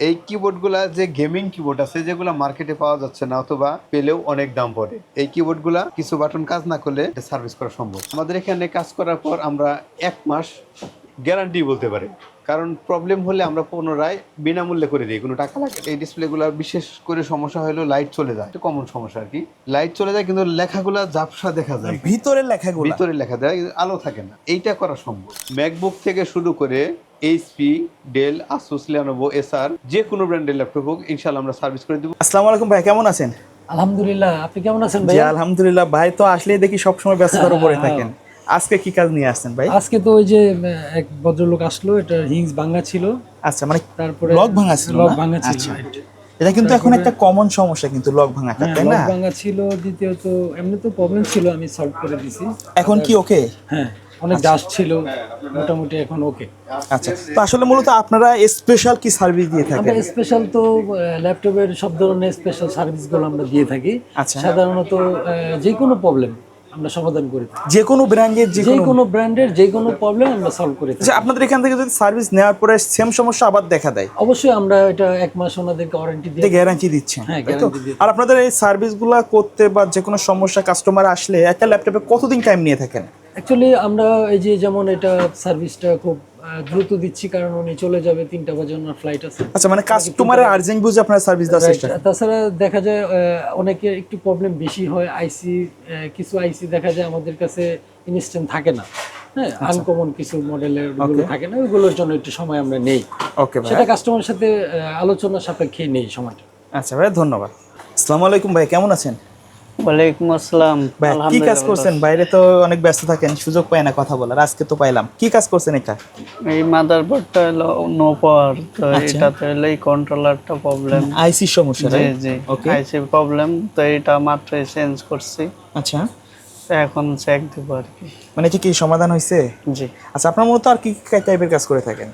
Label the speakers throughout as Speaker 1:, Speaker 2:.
Speaker 1: এই কিবোর্ডগুলা যে gaming keyboard আছে যেগুলো মার্কেটে পাওয়া যাচ্ছে না অথবা পেলেও অনেক দাম পড়ে এই কিবোর্ডগুলা কিছু বাটন কাজ না করলে সার্ভিস করা সম্ভব। আমাদের এখানে কাজ করার পর আমরা এক মাস গ্যারান্টি বলতে পারি। কারণ প্রবলেম হলে আমরা পুনরায় বিনামূল্যে করে দিই কোনো টাকা লাগে। এই ডিসপ্লেগুলোর বিশেষ করে সমস্যা হলো লাইট চলে যায়। এটা কমন সমস্যা আর কি। লাইট চলে যায় কিন্তু লেখাগুলা ঝাপসা দেখা যায়।
Speaker 2: ভিতরে লেখাগুলো?
Speaker 1: ভিতরে লেখা যায় কিন্তু আলো থাকে না। এইটা করা সম্ভব। ম্যাকবুক থেকে শুরু করে HP Dell Asus Lenovo Acer যে কোনো ব্র্যান্ডের ল্যাপটপ হোক ইনশাআল্লাহ আমরা সার্ভিস করে দেবো।
Speaker 2: আসসালামু আলাইকুম ভাই কেমন আছেন?
Speaker 3: আলহামদুলিল্লাহ আপনি কেমন আছেন ভাই?
Speaker 2: আলহামদুলিল্লাহ। ভাই তো আসলেই দেখি সবসময় ব্যস্ততার উপরে থাকেন। আজকে কি কাজ নিয়ে আসছেন ভাই?
Speaker 3: আজকে তো ওই যে এক ভদ্রলোক আসলো এটা হিংস ভাঙা ছিল।
Speaker 2: আচ্ছা মানে
Speaker 3: তারপরে
Speaker 2: লক ভাঙা ছিল
Speaker 3: লক ভাঙা ছিল
Speaker 2: আচ্ছা। এটা কিন্তু এখন একটা কমন সমস্যা কিন্তু লক ভাঙাটা
Speaker 3: হ্যাঁ
Speaker 2: তাই
Speaker 3: লক ভাঙা ছিল দ্বিতীয়ত এমনি তো প্রবলেম ছিল আমি সলভ করে দিছি।
Speaker 2: এখন কি ওকে
Speaker 3: হ্যাঁ। অনেক ডাস্ট ছিল মোটামুটি এখন ওকে
Speaker 2: আচ্ছা তো আসলে মূলত আপনারা স্পেশাল কি সার্ভিস দিয়ে থাকেন?
Speaker 3: আমরা স্পেশাল তো ল্যাপটপের সব ধরনের স্পেশাল সার্ভিসগুলো আমরা দিয়ে থাকি।
Speaker 2: আচ্ছা।
Speaker 3: সাধারণত যে কোনো প্রবলেম আমরা সমাধান করে
Speaker 2: যে কোনো ব্র্যান্ডের যে
Speaker 3: যে
Speaker 2: কোনো
Speaker 3: ব্র্যান্ডের যে কোনো প্রবলেম আমরা সলভ করে
Speaker 2: আচ্ছা আপনাদের এখান থেকে যদি সার্ভিস নেওয়ার পরে সেম সমস্যা আবার দেখা দেয়?
Speaker 3: অবশ্যই আমরা এটা এক মাস ওনাদেরকে ওয়ারেন্টি দিয়ে
Speaker 2: গ্যারান্টি দিচ্ছেন
Speaker 3: হ্যাঁ?
Speaker 2: আর আপনাদের এই সার্ভিসগুলো করতে বা যে কোনো সমস্যা কাস্টমার আসলে একটা ল্যাপটপে কতদিন টাইম নিয়ে থাকেন?
Speaker 3: অ্যাকচুয়ালি আমরা এই যে যেমন এটা সার্ভিসটা খুব দ্রুত দিচ্ছি কারণ উনি চলে যাবে তিনটা বাজে ওনার ফ্লাইট আছে।
Speaker 2: আচ্ছা মানে কাস্টমারের আর্জেন্ট বুঝে আপনারা সার্ভিস দেওয়ার চেষ্টা।
Speaker 3: তাছাড়া দেখা যায় আহ, অনেকের একটু প্রবলেম বেশি হয় আইসি কিছু আইসি দেখা যায় আমাদের কাছে ইনস্ট্যান্ট থাকে না। হ্যাঁ
Speaker 2: আচ্ছা।
Speaker 3: আনকমন কিছু মডেলের ওগুলো থাকে না ওইগুলোর জন্য একটু সময় আমরা নেই।
Speaker 2: ওকে ভাই।
Speaker 3: সেটা কাস্টমারের সাথে আহ, আলোচনা সাপেক্ষে নেই সময়টা।
Speaker 2: আচ্ছা ভাই ধন্যবাদ। আসসালামু আলাইকুম ভাই কেমন আছেন?
Speaker 4: ওয়ালাইকুম আসসালাম।
Speaker 2: কি কাজ করছেন? বাইরে তো অনেক ব্যস্ত থাকেন সুযোগ পায় না কথা বলার আজকে তো পাইলাম। কি কাজ করছেন এটা?
Speaker 4: এই মাদারবোর্ডটা হলো নো পাওয়ার তো
Speaker 2: আচ্ছা।
Speaker 4: এটাতে হলো এই কন্ট্রোলারটা প্রবলেম
Speaker 2: আইসি সমস্যা
Speaker 4: জি? জি
Speaker 2: ওকে
Speaker 4: আইসি প্রবলেম তো এটা মাত্রই চেঞ্জ করছি।
Speaker 2: আচ্ছা।
Speaker 4: তো এখন চেক দেবো আর কি।
Speaker 2: মানে এটা কি সমাধান হয়েছে
Speaker 4: জি।
Speaker 2: আচ্ছা আপনার মতো আর কি কি টাইপের কাজ করে থাকেন?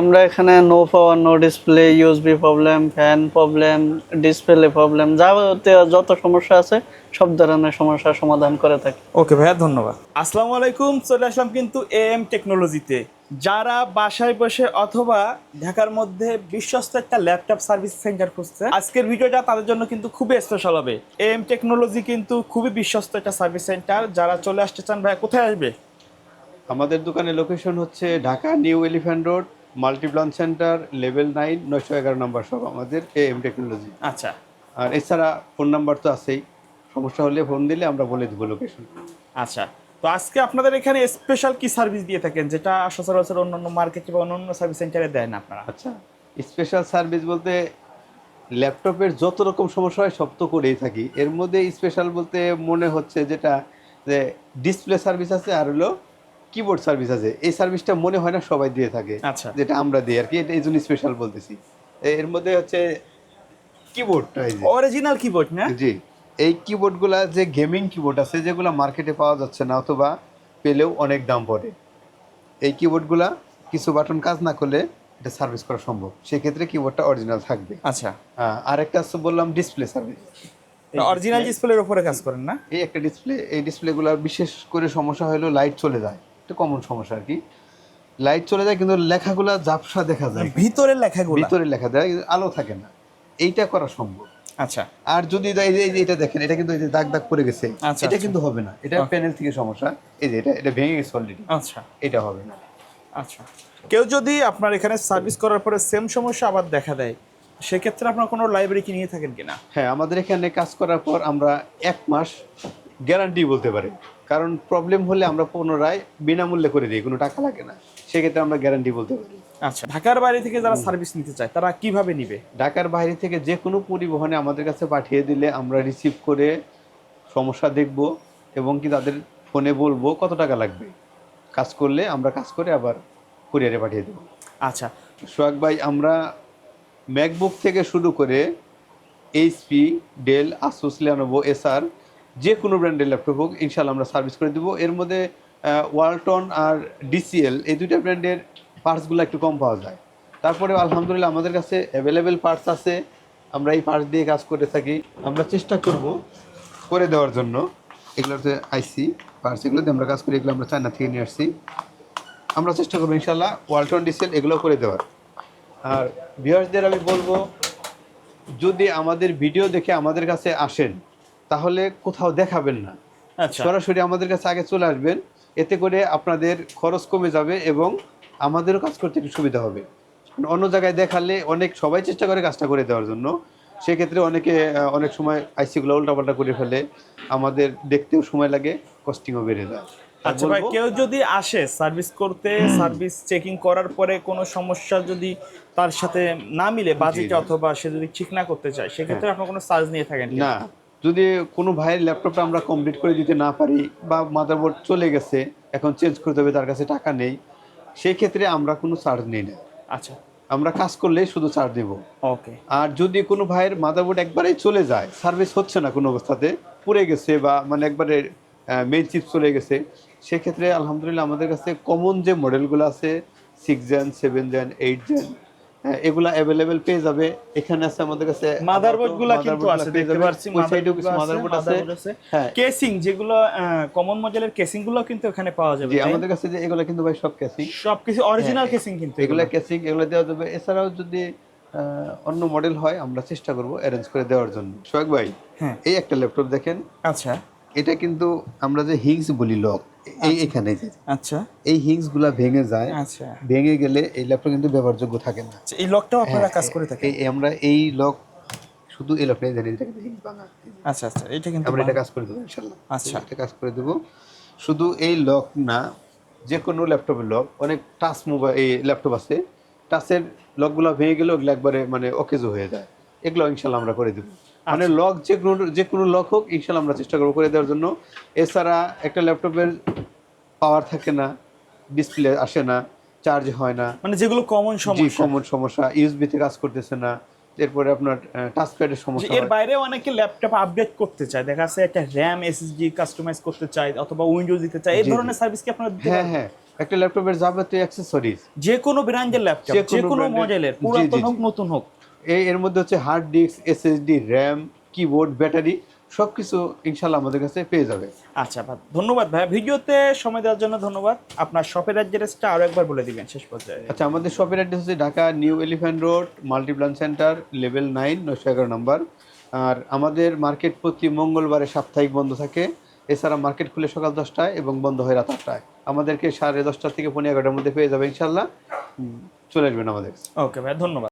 Speaker 4: আমরা এখানে no power no display USB problem fan problem display problem যাবতীয় যত সমস্যা আছে সব ধরনের সমস্যার সমাধান করে থাকি।
Speaker 2: ওকে ভাইয়া ধন্যবাদ। আসসালামু আলাইকুম চলে আসলাম কিন্তু এএম টেকনোলজিতে যারা বাসায় বসে অথবা ঢাকার মধ্যে বিশ্বস্ত একটা ল্যাপটপ সার্ভিস সেন্টার খুঁজছে আজকের ভিডিওটা তাদের জন্য কিন্তু খুবই স্পেশাল হবে। এএম টেকনোলজি কিন্তু খুবই বিশ্বস্ত একটা সার্ভিস সেন্টার যারা চলে আসতে চান ভাইয়া কোথায় আসবে?
Speaker 1: আমাদের দোকানের লোকেশন হচ্ছে Dhaka New Elephant Road Multiplan Center level nine নয়শো এগারো নম্বর সব আমাদের এ এম টেকনোলজি
Speaker 2: আচ্ছা।
Speaker 1: আর এছাড়া ফোন নাম্বার তো আছেই। সমস্যা হলে ফোন দিলে আমরা বলে দেবো লোকেশন
Speaker 2: আচ্ছা। তো আজকে আপনাদের এখানে স্পেশাল কি সার্ভিস দিয়ে থাকেন? যেটা সচরাচর অন্যান্য মার্কেটে বা অন্যান্য সার্ভিস সেন্টারে দেয় না আপনারা?
Speaker 1: আচ্ছা। স্পেশাল সার্ভিস বলতে ল্যাপটপের যত রকম সমস্যা হয় সব তো করেই থাকি। এর মধ্যে স্পেশাল বলতে মনে হচ্ছে যেটা যে ডিসপ্লে সার্ভিস আছে আর হলো কিবোর্ড সার্ভিস আছে। এই সার্ভিসটা মনে হয় না সবাই দিয়ে থাকে।
Speaker 2: আচ্ছা।
Speaker 1: যেটা আমরা দিই আর কি। এটা এই জন্য স্পেশাল বলতেছি। এর মধ্যে হচ্ছে কিবোর্ডটা
Speaker 2: অরিজিনাল কিবোর্ড না?
Speaker 1: জি। এই কিবোর্ডগুলা যে গেমিং কিবোর্ড আছে যেগুলো মার্কেটে পাওয়া যাচ্ছে না অথবা পেলেও অনেক দাম পড়ে। এই কিবোর্ডগুলা কিছু বাটন কাজ না করলে এটা সার্ভিস করা সম্ভব। সেক্ষেত্রে কিবোর্ডটা অরিজিনাল থাকবে।
Speaker 2: আচ্ছা।
Speaker 1: আহ, আরেকটা আছে বললাম ডিসপ্লে সার্ভিস
Speaker 2: অরিজিনাল ডিসপ্লের উপরে কাজ করেন না?
Speaker 1: এই একটা ডিসপ্লে এই ডিসপ্লেগুলো বিশেষ করে সমস্যা হলো লাইট চলে যায়। এটা কমন সমস্যা আর কি। লাইট চলে যায় কিন্তু লেখাগুলো ঝাপসা দেখা যায়।
Speaker 2: ভিতরের লেখাগুলো?
Speaker 1: ভিতরে লেখা কিন্তু আলো থাকে না। এইটা করা সম্ভব।
Speaker 2: আচ্ছা।
Speaker 1: আর যদি এটা দেখেন এটা কিন্তু দাগ দাগ পড়ে গেছে
Speaker 2: আচ্ছা,
Speaker 1: এটা
Speaker 2: আচ্ছা।
Speaker 1: কিন্তু হবে না। এটা প্যানেল থেকে সমস্যা। এই যে এটা এটা ভেঙে গেছে অলরেডি
Speaker 2: আচ্ছা।
Speaker 1: এটা হবে না।
Speaker 2: আচ্ছা। কেউ যদি আপনার এখানে সার্ভিস করার পরে সেম সমস্যা আবার দেখা দেয় সেক্ষেত্রে আপনার কোনো লাইব্রেরি কি নিয়ে থাকেন কিনা?
Speaker 1: হ্যাঁ আমাদের এখানে কাজ করার পর আমরা এক মাস গ্যারান্টি বলতে পারে। কারণ প্রবলেম হলে আমরা পুনরায় বিনামূল্যে করে দিই কোনো টাকা লাগে না। সেক্ষেত্রে আমরা গ্যারান্টি বলতে পারি।
Speaker 2: আচ্ছা ঢাকার বাইরে থেকে যারা সার্ভিস নিতে চায় তারা কীভাবে নিবে?
Speaker 1: ঢাকার বাইরে থেকে যে কোনো পরিবহনে আমাদের কাছে পাঠিয়ে দিলে আমরা রিসিভ করে সমস্যা দেখব এবং কি তাদের ফোনে বলব কত টাকা লাগবে। কাজ করলে আমরা কাজ করে আবার কুরিয়ারে পাঠিয়ে দেবো।
Speaker 2: আচ্ছা।
Speaker 1: সোহাগ ভাই আমরা ম্যাকবুক থেকে শুরু করে HP Dell Asus Lenovo Acer যে কোনো ব্র্যান্ডের ল্যাপটপ হোক ইনশাল্লাহ আমরা সার্ভিস করে দেবো। এর মধ্যে ওয়ালটন আর ডিসিএল এই দুইটা ব্র্যান্ডের পার্টসগুলো একটু কম পাওয়া যায়। তারপরে আলহামদুলিল্লাহ আমাদের কাছে অ্যাভেলেবেল পার্টস আছে। আমরা এই পার্টস দিয়ে কাজ করে থাকি। আমরা চেষ্টা করব করে দেওয়ার জন্য। এগুলোতে আইসি পার্টস এগুলোতে আমরা কাজ করি, এগুলো আমরা চায়না থেকে নিয়ে আসছি। আমরা চেষ্টা করব ইনশাল্লাহ ওয়ালটন ডিসেল এগুলো করে দেওয়ার। আর ভিউয়ার্সদের আমি বলব, যদি আমাদের ভিডিও দেখে আমাদের কাছে আসেন তাহলে কোথাও দেখাবেন না।
Speaker 2: আচ্ছা।
Speaker 1: সরাসরি আমাদের কাছে আগে চলে আসবেন এতে করে আপনাদের খরচ কমে যাবে এবং আমাদেরও কাজ করতে একটু সুবিধা হবে। অন্য জায়গায় দেখালে অনেক সবাই চেষ্টা করে কাজটা করে দেওয়ার জন্য। সেক্ষেত্রে অনেকে অনেক সময় আইসিগুলো উল্টাপাল্টা করে ফেলে আমাদের দেখতেও সময় লাগে কস্টিংও বেড়ে যায়।
Speaker 2: আচ্ছা ভাই কেউ যদি আসে সার্ভিস করতে সার্ভিস চেকিং করার পরে কোনো সমস্যা যদি তার সাথে না মিলে বাজেট অথবা সে যদি ঠিক না করতে চায় সেক্ষেত্রে আপনার কোনো চার্জ নিয়ে থাকেন
Speaker 1: না। যদি কোনো ভাইয়ের ল্যাপটপটা আমরা কমপ্লিট করে দিতে না পারি বা মাদারবোর্ড চলে গেছে এখন চেঞ্জ করতে হবে তার কাছে টাকা নেই সেই ক্ষেত্রে আমরা কোনো চার্জ নিই না।
Speaker 2: আচ্ছা।
Speaker 1: আমরা কাজ করলেই শুধু চার্জ দেব।
Speaker 2: ওকে।
Speaker 1: আর যদি কোনো ভাইয়ের মাদারবোর্ড একবারেই চলে যায় সার্ভিস হচ্ছে না কোনো অবস্থাতে পুড়ে গেছে বা মানে একবারে মেইন চিপ চলে গেছে সেক্ষেত্রে আলহামদুলিল্লাহ আমাদের কাছে কমন যে মডেলগুলো আছে six gen seven gen eight gen এগুলা অ্যাভেলেবেল পেয়ে যাবে। এখানে আছে আমাদের কাছে
Speaker 2: মাদারবোর্ডগুলা কিন্তু আছে দেখতে পাচ্ছি
Speaker 1: ওই সাইডেও কিছু মাদারবোর্ড আছে হ্যাঁ।
Speaker 2: কেসিং যেগুলো কমন মডেলের কেসিংগুলো কিন্তু এখানে পাওয়া যাবে
Speaker 1: জি আমাদের কাছে যে এগুলো কিন্তু ভাই সব কেসিং
Speaker 2: সব কিছু অরিজিনাল
Speaker 1: হ্যাঁ,
Speaker 2: কেসিং কিন্তু
Speaker 1: এগুলা কেসিং এগুলো দেওয়া যাবে। এছাড়াও যদি অন্য মডেল হয় আমরা চেষ্টা করব অ্যারেঞ্জ করে দেওয়ার জন্য। সোহাগ ভাই
Speaker 2: হ্যাঁ।
Speaker 1: এই একটা ল্যাপটপ দেখেন।
Speaker 2: আচ্ছা।
Speaker 1: এটা কিন্তু আমরা যে হিংস বলি লক এই এখানে যে
Speaker 2: আচ্ছা।
Speaker 1: এই হিংসগুলা ভেঙে যায়
Speaker 2: আচ্ছা।
Speaker 1: ভেঙে গেলে এই ল্যাপটপ কিন্তু ব্যবহারযোগ্য থাকে না।
Speaker 2: আচ্ছা, এই লকটাও আপনারা কাজ করে থাকেন?
Speaker 1: এই আমরা এই লক শুধু এই লকটাই জানি এটা কিন্তু হিংস ভাঙা
Speaker 2: আচ্ছা আচ্ছা এটা কিন্তু
Speaker 1: আমরা এটা কাজ করে দেবো ইনশাল্লাহ
Speaker 2: আচ্ছা।
Speaker 1: এটা কাজ করে দেবো। শুধু এই লক না যে কোনো ল্যাপটপের লক অনেক টাচ মোবাইল এই ল্যাপটপ আছে। টাচের লকগুলো ভেঙে গেলে ওগুলো একবারে মানে অকেজো হয়ে যায়। এগুলো ইনশাল্লাহ আমরা করে দেবো। মানে
Speaker 2: আচ্ছা।
Speaker 1: লক যে কোনো যে কোনো লক হোক ইনশাল্লাহ আমরা চেষ্টা করব করে দেওয়ার জন্য। এছাড়া একটা ল্যাপটপের পাওয়ার থাকে না ডিসপ্লে আসে না চার্জ হয় না।
Speaker 2: মানে যেগুলো কমন সমস্যা।
Speaker 1: কমন সমস্যা ইউএসবি তে কাজ করতেছে না। এরপরে আপনার টাচ প্যাডের
Speaker 2: যে
Speaker 1: সমস্যা
Speaker 2: এর। বাইরে অনেকে ল্যাপটপ আপডেট করতে চায়। দেখা যাচ্ছে একটা র্যাম এসএসডি কাস্টমাইজ করতে চায় অথবা উইন্ডোজ দিতে চায়। এই। ধরনের সার্ভিস কি আপনারা দিতে
Speaker 1: হ্যাঁ? হ্যাঁ। একটা ল্যাপটপের যাবতীয় অ্যাক্সেসরিজ
Speaker 2: যে কোনো ব্র্যান্ডের ল্যাপটপ
Speaker 1: যে কোনো
Speaker 2: মডেলের পুরাতন হোক নতুন হোক।
Speaker 1: এর মধ্যে হচ্ছে hard disk SSD RAM keyboard battery সবকিছু ইনশাল্লাহ আমাদের কাছে পেয়ে যাবে।
Speaker 2: আচ্ছা ভাই ধন্যবাদ ভাই। ভিডিওতে সময় দেওয়ার জন্য ধন্যবাদ। আপনার শপের অ্যাড্রেসটা আরও একবার বলে দিবেন শেষ পর্যায়ে।
Speaker 1: আচ্ছা আমাদের শপের অ্যাড্রেস হচ্ছে Dhaka New Elephant Road Multiplan Center level nine নয়শো এগারো নম্বর। আর আমাদের মার্কেট প্রতি মঙ্গলবারে সাপ্তাহিক বন্ধ থাকে। এছাড়া মার্কেট খুলে সকাল দশটায় এবং বন্ধ হয় রাত আটটায়। আমাদেরকে সাড়ে দশটা থেকে পনেরো এগারোটার মধ্যে পেয়ে যাবে ইনশাল্লাহ চলে আসবেন আমাদের কাছে।
Speaker 2: ওকে ভাই ধন্যবাদ।